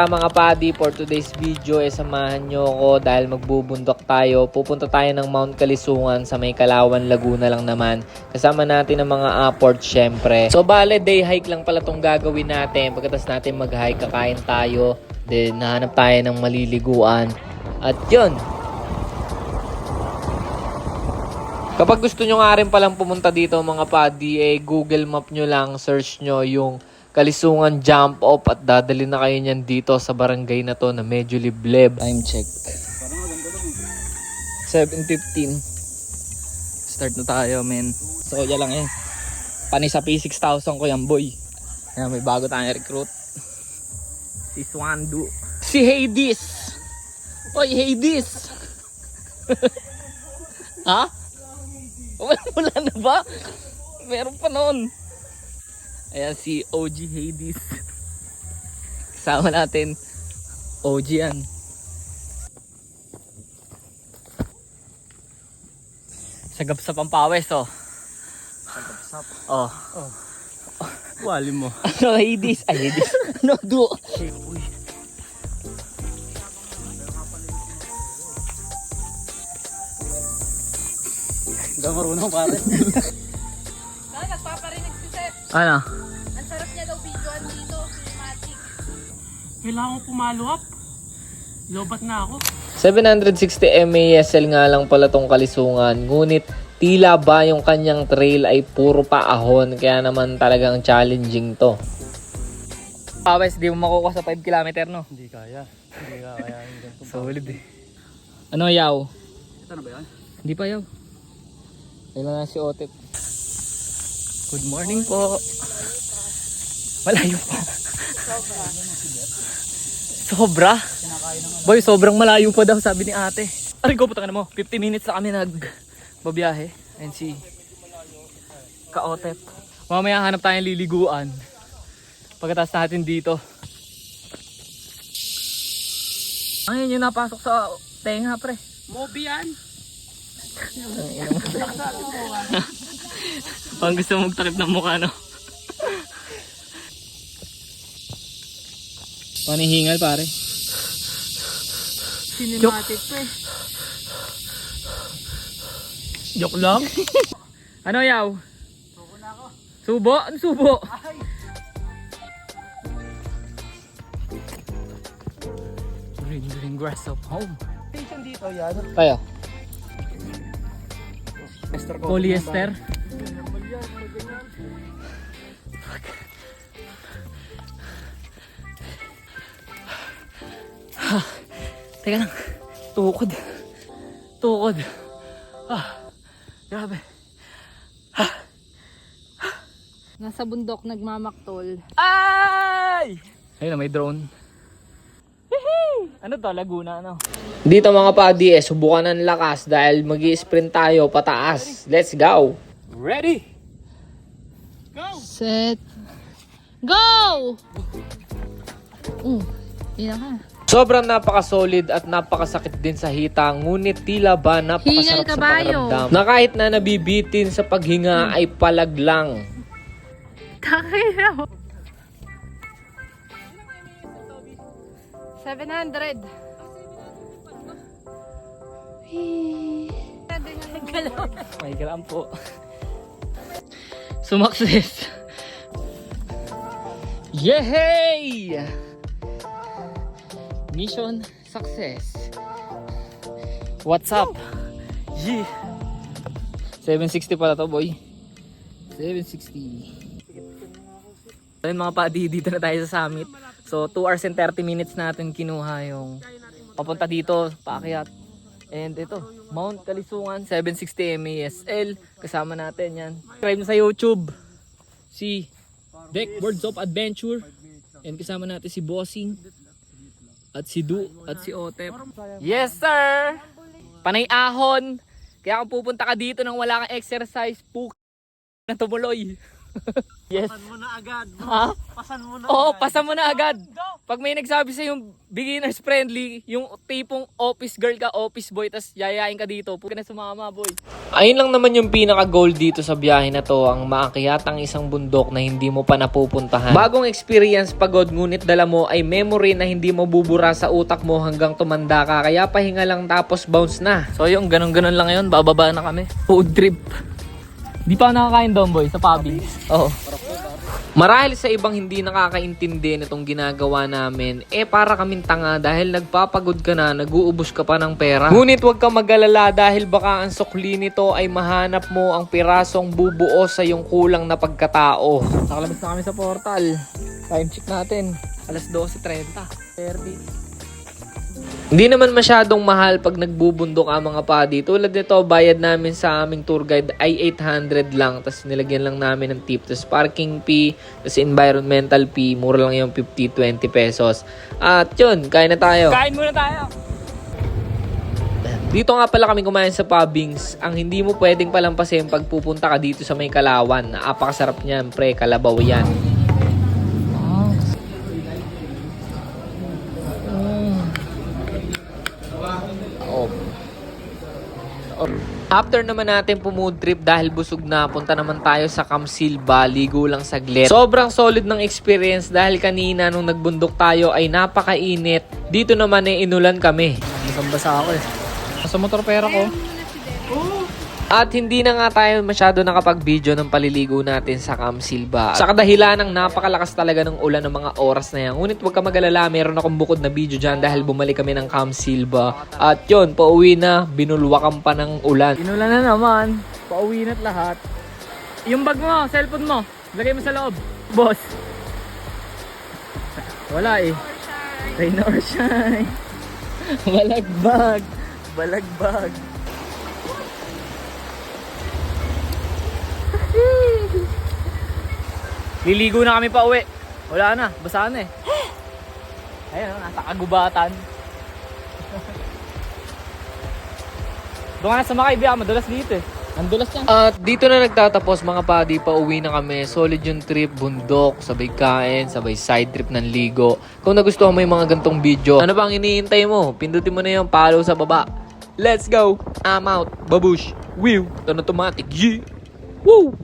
Ah, mga padi, for today's video, eh, samahan nyo ako dahil magbubundok tayo. Pupunta tayo ng Mount Kalisungan sa may Kalawan, Laguna lang naman. Kasama natin ang mga apport syempre. So, bale, day hike lang pala tong gagawin natin. Pagkatapos natin mag-hike, kakain tayo. Then, nahanap tayo ng maliliguan. At yun, Kapag gusto nyo nga rin palang pumunta dito mga padi, eh, Google Map nyo lang, search nyo yung Kalisungan Jump Off at dadali na kayo niyan dito sa barangay na to na medyo libleb. Time check. 7.15 Start na tayo men. So yan lang eh. Pani sa P6000 ko yan boy. Ayan, may bago tayong recruit. Si Swandu. Si Hades! Oy Hades! ha? Wala na ba? Meron pa noon. Ayan si OG Hades. Kasama natin. OG yan. Sagap sa Pampawes oh. Sagap-sap. Oh. Wali mo. Ano Hades? Ay Hades. Ano do? Uy. Hindi marunong pare. Nagpaparinig si Seth. Ano? Kailangan ko pumalo up. Lobat na ako. 760 MASL nga lang pala tong kalisungan. Ngunit tila ba yung kanyang trail ay puro paahon. Kaya naman talagang challenging to. Pawes, di mo makukuha sa 5 km no? Hindi kaya. Hindi ka kaya. Solid eh. Ano yaw? Ito na ba yan? Hindi pa yaw. Kailan na si Otep. Good morning po. Malayo pa. Sobra. Boy, sobrang malayo pa daw sabi ni ate. Aray ko, putang mo. 50 minutes na kami nag babiyahe. And si Kaotep. Mamaya hanap tayong liliguan. Pagkatapos natin dito. Ayun yung napasok sa tenga pre. Mobi yan. Pang gusto mong takip ng mukha, no? Panihingal, pare. Cinematic pa eh. Joke lang. ano, yaw? Subo na ako. Subo? Ano subo? Green, green grass of home. Station dito yan. Tayo. Polyester ko. Polyester. Ah, Teka lang. Tukod. Tukod. Ah, grabe. Nasa bundok nagmamaktol. Ay! Ayun na, may drone. Ano to, Laguna, ano? Dito mga padi, eh, subukan ng lakas dahil mag sprint tayo pataas. Let's go! Ready? Set. Go! Uh, yun ka. Sobrang napaka-solid at napakasakit din sa hita, ngunit tila ba napakasarap sa pakiramdam. Na kahit na nabibitin sa paghinga ay palag lang. Takira. 700. Galaw. May gram po. Sumakses. Yehey! Mission success. What's up? Yeah. 760 pala to, boy. 760. Ayun mga padi, dito na tayo sa summit. So, 2 hours and 30 minutes natin kinuha yung papunta dito, paakyat. And ito, Mount Kalisungan 760 MASL. Kasama natin yan. Subscribe sa YouTube. Si Deck Words of Adventure. And kasama natin si Bossing. At si Du. At si Otep. Yes, sir! Panay ahon. Kaya kung pupunta ka dito nang wala kang exercise, puk na tumuloy. Yes. Pasan mo na agad. Ha? Pasan mo na Oo, agad. pasa mo na agad. Pag may nagsabi sa yung beginners friendly, yung tipong office girl ka, office boy, tas yayain ka dito, puka na sumama, boy. Ayun lang naman yung pinaka-goal dito sa biyahe na to, ang maakyat ang isang bundok na hindi mo pa napupuntahan. Bagong experience pagod, ngunit dala mo ay memory na hindi mo bubura sa utak mo hanggang tumanda ka, kaya pahinga lang tapos bounce na. So yung ganun-ganun lang yun, bababa na kami. Food trip. Di pa ako nakakain doon, boy, sa pubby. Oo. Marahil sa ibang hindi nakakaintindi nitong ginagawa namin, eh para kaming tanga dahil nagpapagod ka na, naguubos ka pa ng pera. Ngunit huwag ka mag-alala dahil baka ang sukli nito ay mahanap mo ang pirasong bubuo sa yung kulang na pagkatao. Nakalabas na kami sa portal. Time check natin. Alas 12.30. 30. Hindi naman masyadong mahal pag nagbubundok ang mga padi. Tulad nito, bayad namin sa aming tour guide ay 800 lang. Tapos nilagyan lang namin ng tip. Tapos parking fee, tapos environmental fee. Mura lang yung 50-20 pesos. At yun, kain na tayo. Kain muna tayo! Dito nga pala kami kumain sa Pabings. Ang hindi mo pwedeng palampasin pag pupunta ka dito sa may Kalawan. Napakasarap niyan, pre. Kalabaw yan. After naman natin pumood trip dahil busog na, punta naman tayo sa Camsilba, ligo lang saglit. Sobrang solid ng experience dahil kanina nung nagbundok tayo ay napakainit. Dito naman ay inulan kami. Basang-basa ako eh. Nasa motor pera ko. At hindi na nga tayo masyado nakapag-video ng paliligo natin sa Cam Silva. Sa kadahilan ng napakalakas talaga ng ulan ng mga oras na yan. Ngunit huwag ka mag-alala, meron akong bukod na video dyan dahil bumalik kami ng Cam Silva. At yun, pauwi na, binulwakan pa ng ulan. Inulan na naman, pauwi na't lahat. Yung bag mo, cellphone mo, lagay mo sa loob. Boss. Wala eh. Rain or shine. Balagbag. Balagbag. Liligo na kami pa uwi. Wala na, basa na eh. Ayun, nasa kagubatan. Doon na sumakay, Bia. Madulas dito eh. Ang dulas yan. At dito na nagtatapos mga padi, pauwi na kami. Solid yung trip, bundok, sabay kain, sabay side trip ng ligo. Kung nagustuhan mo yung mga gantong video, ano bang iniintay mo? Pindutin mo na yung follow sa baba. Let's go! I'm out. Babush. Woo! Automatic. Yeah! Woo!